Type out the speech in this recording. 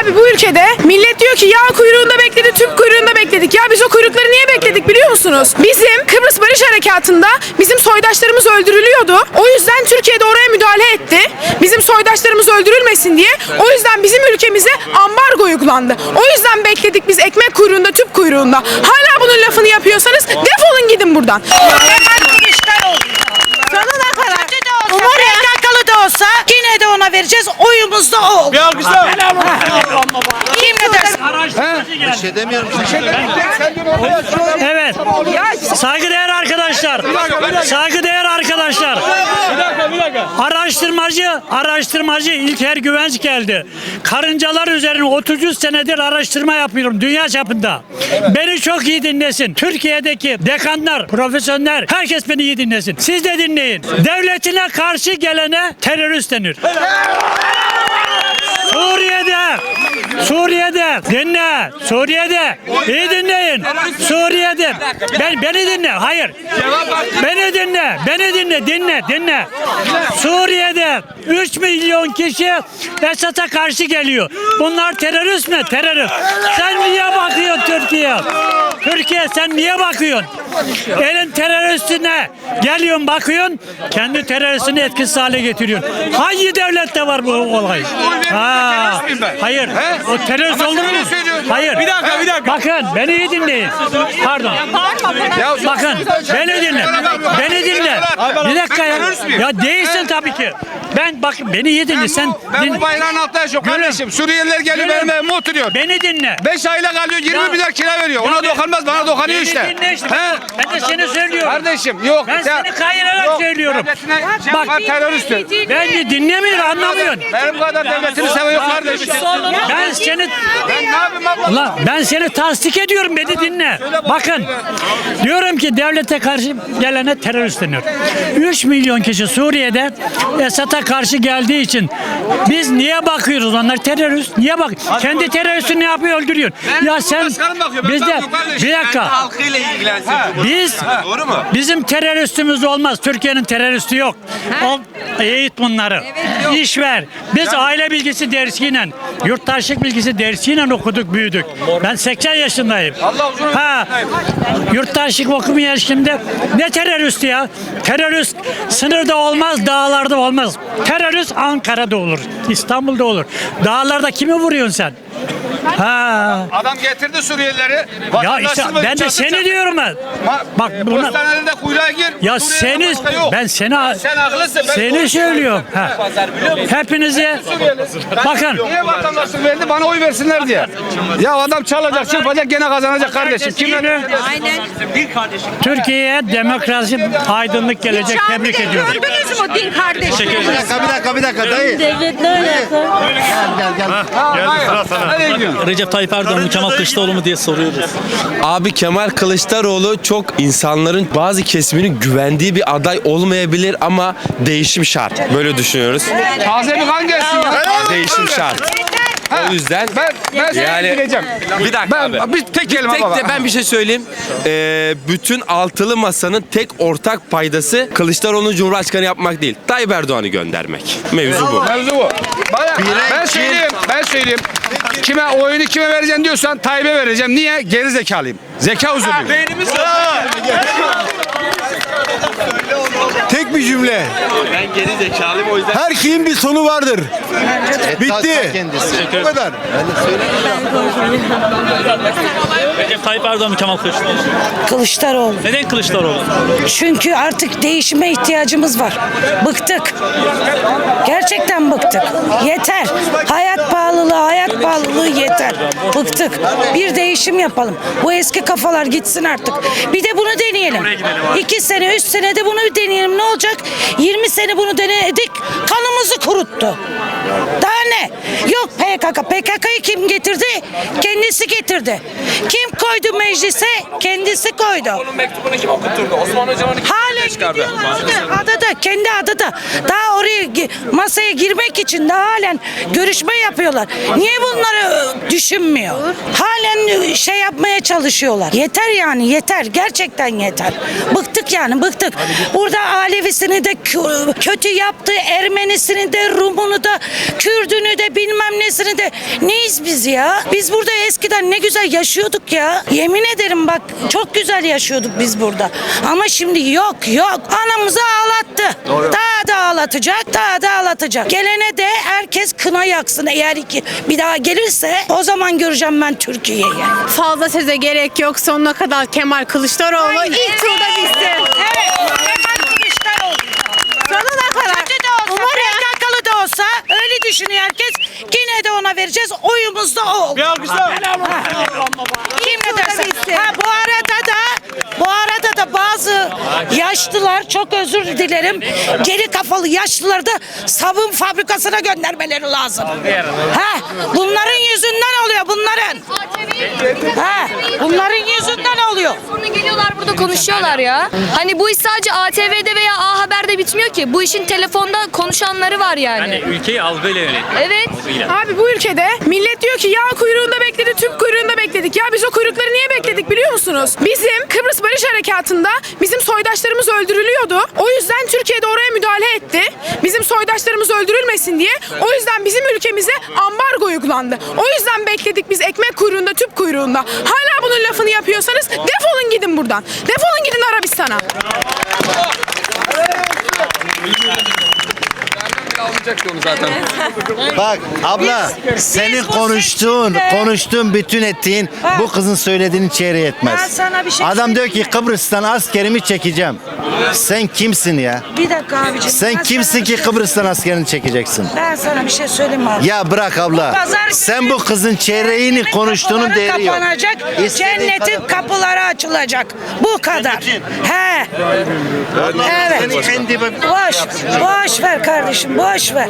Abi bu ülkede millet diyor ki yağ kuyruğunda bekledi, tüp kuyruğunda bekledik. Ya biz o kuyrukları niye bekledik biliyor musunuz? Bizim Kıbrıs Barış Harekatı'nda bizim soydaşlarımız öldürülüyordu. O yüzden Türkiye'de oraya müdahale etti. Bizim soydaşlarımız öldürülmesin diye. O yüzden bizim ülkemize ambargo uygulandı. O yüzden bekledik biz ekmek kuyruğunda, tüp kuyruğunda. Hala bunun lafını yapıyorsanız defolun gidin buradan. Sonuna kadar. Kötü de olsa, PKK'lı da olsa yine de ona vereceğiz. Oyumuz da o. Bir alkışlar. Kim ne derse. Evet. Saygıdeğer arkadaşlar. Saygıdeğer arkadaşlar. Dakika. Araştırmacı, araştırmacı İlker Güvenç geldi. Karıncalar üzerine 33 senedir araştırma yapıyorum dünya çapında. Beni çok iyi dinlesin. Türkiye'deki dekanlar, profesörler, herkes beni iyi dinlesin. Siz de dinleyin. Devletine karşı gelene terörist denir. Suriye'de, Suriye'de dinle, Suriye'de iyi dinleyin. Suriye'de ben beni dinle. Hayır. Beni dinle. Beni dinle. Dinle. Dinle. Suriye'de 3 milyon kişi Esad'a karşı geliyor. Bunlar terörist mi? Terörist. Sen niye bakıyorsun Türkiye? Türkiye sen niye bakıyorsun? Elin teröristine geliyorsun bakıyorsun kendi teröristini etkisiz hale getiriyorsun. Hangi devlette var bu olay? Ha, hayır. O terörist olur mu? Hayır. Bir dakika bir dakika. Bakın beni iyi dinleyin. Pardon. Bakın beni dinle. Beni dinle. Bir dakika ya. Ya değilsin tabii ki. Ben bak beni iyi dinle. Sen Ben din- bu bayrağın altında yaşıyorum Gülüm. kardeşim. Suriyeliler geliyor benim evime oturuyor. beni dinle. 5 aylık alıyor 20 Ya- milyar kira veriyor. Ya Ona be- dokunmaz bana dokunuyor Beni işte. dinle işte. He? Ben de seni söylüyorum. Kardeşim yok. Ben sen- seni kayırarak Yok, söylüyorum. Şey Bak- teröristtir. Ben de dinlemiyor anlamıyorsun. Benim kadar devletini seviyor kardeşim. Ben seni Ben ne yapayım abla? Ulan ben seni tasdik ediyorum beni dinle. Bakın diyorum ki devlete karşı gelene terörist denir. 3 milyon kişi Suriye'de Esad'a karşı geldiği için biz niye bakıyoruz onlar terörist? Niye bak? Kendi teröristi ne yapıyor öldürüyor. Ya sen bakmıyorum kardeşim. bir dakika. halkıyla ilgilensin. Biz Doğru mu? bizim teröristimiz olmaz. Türkiye'nin teröristi yok. O, eğit bunları. İş ver. Biz aile bilgisi dersiyle, yurttaşlık bilgisi dersiyle okuduk, büyüdük. Ben 80 yaşındayım. Ha, yurttaşlık okumaya şimdi ne teröristi ya? Terörist sınırda olmaz, dağlarda olmaz. Terörist Ankara'da olur, İstanbul'da olur. Dağlarda kimi vuruyorsun sen? Ha. Adam getirdi Suriyelileri. Ya işte ben de seni diyorum ben. Ma- Bak e, buna Postanelerde kuyruğa gir. ya seni ben seni Sen haklısın. Ben seni söylüyorum. Ha. Hepinize bakın Niye vatandaşlık verdi bana oy versinler diye. Ya adam çalacak, çırpacak gene kazanacak kardeşim. Kimler? Türkiye'ye demokrasi aydınlık gelecek tebrik ediyorum. Gördünüz mü din kardeşim? Bir dakika bir dakika bir dakika dayı. Devletle alakalı. Gel gel. Recep Tayyip Erdoğan mı Kemal Kılıçdaroğlu mu diye soruyoruz. Abi Kemal Kılıçdaroğlu çok insanların bazı kesiminin güvendiği bir aday olmayabilir ama değişim şart. Böyle düşünüyoruz. Taze bir kan gelsin ya. Değişim şart. O yüzden Ben, ben seni Yani- bileceğim. bir dakika Ben abi. bir tek kelime Tek baba. de ben bir şey söyleyeyim. Ee, bütün altılı masanın tek ortak paydası Kılıçdaroğlu'nu Cumhurbaşkanı yapmak değil. Tayyip Erdoğan'ı göndermek. Mevzu bu. Mevzu bu. Baya, ben söyleyeyim, ben söyleyeyim. Kime oyunu kime vereceğim diyorsan Tayyip'e vereceğim. Niye? Geri zekalıyım. Zeka huzurluyum. Tek bir cümle. Ben geri zekalıyım o yüzden. Her şeyin bir sonu vardır. Bitti. Bu kadar. Recep Tayyip Erdoğan mı Kemal Kılıçdaroğlu mu? Kılıçdaroğlu. Neden Kılıçdaroğlu? Çünkü artık değişime ihtiyacımız var. Bıktık. Gerçekten bıktık. Yeter. Hayat pahalılığı, hayat pahalılığı yeter. Bıktık. Bir değişim yapalım. Bu eski kafalar gitsin artık. Bir de bunu deneyelim. İki sene, üç sene de bunu bir deneyelim. Ne olacak? 20 sene bunu denedik. Kanımızı kuruttu. Daha ne? Yok PKK. PKK'yı kim getirdi? Kendisi getirdi. Kim koydu meclise? Kendisi koydu. Onun mektubunu kim okutturdu? Osman Hocam'ın Halen gidiyorlar orada, adada, kendi adada. Daha oraya gi- masaya girmek için daha halen görüşme yapıyorlar. Niye bunları e, düşünmüyor. Halen şey yapmaya çalışıyorlar. Yeter yani yeter. Gerçekten yeter. Bıktık yani bıktık. Burada Alevisini de kö- kötü yaptı. Ermenisini de Rumunu da Kürdünü de bilmem nesini de. Neyiz biz ya? Biz burada eskiden ne güzel yaşıyorduk ya. Yemin ederim bak çok güzel yaşıyorduk biz burada. Ama şimdi yok yok. Anamızı ağlattı. Daha da ağlatacak, daha da ağlatacak. Gelene de herkes kına yaksın eğer ki bir daha gelirse o zaman göreceğim ben Türkiye'yi. Fazla söze gerek yok. Sonuna kadar Kemal Kılıçdaroğlu ilk turda bitsin. Evet. Kemal Kılıçdaroğlu. Sonuna kadar. Kötü de olsa, PKK'lı da olsa öyle düşünüyor herkes. Yine de ona vereceğiz. Oyumuz da o. Bir alkışlar. Kim ne derse. Ha, bu arada da bu arada da bazı yaşlılar çok özür dilerim. Geri kafalı yaşlıları da sabun fabrikasına göndermeleri lazım. Ha, bunların yüzünden oluyor bunların. Ha, bunların yüzünden oluyor. Sonra geliyorlar burada konuşuyorlar ya. Hani bu iş sadece ATV'de veya A Haber'de bitmiyor ki. Bu işin telefonda konuşanları var yani. Ülkeyi algıyla yönet. Evet. Abi bu ülkede millet diyor ki yağ kuyruğunda bekledi, tüp kuyruğunda bekledik. Ya biz o kuyrukları niye bekledik biliyor musunuz? Bizim Kıbrıs Barış Harekatı'nda bizim soydaşlarımız öldürülüyordu. O yüzden Türkiye'de oraya müdahale etti. Bizim soydaşlarımız öldürülmesin diye. O yüzden bizim ülkemize ambargo uygulandı. O yüzden bekledik biz ekmek kuyruğunda, tüp kuyruğunda. Hala bunun lafını yapıyorsanız defolun gidin buradan. Defolun gidin Arabistan'a. Almayacaktı onu zaten. Bak abla senin bu konuştuğun, seçimde- konuştuğun bütün ettiğin Ha. bu kızın söylediğini çeyreğe etmez. Ben sana bir şey Adam diyor ki söyleyeyim? Kıbrıs'tan askerimi çekeceğim. Sen kimsin ya? Bir dakika abicim. Sen kimsin bir ki şey- Kıbrıs'tan askerini çekeceksin? Ben sana bir şey söyleyeyim mi abi. Ya bırak abla. Pazar Sen bu kızın çeyreğini Cennetin konuştuğunun kapıları değeri yok. kapanacak. İstediğin Cennetin kadar- kapıları açılacak. Bu kadar. He. Evet. En dibe- Boş, boş ver kardeşim, boş ver.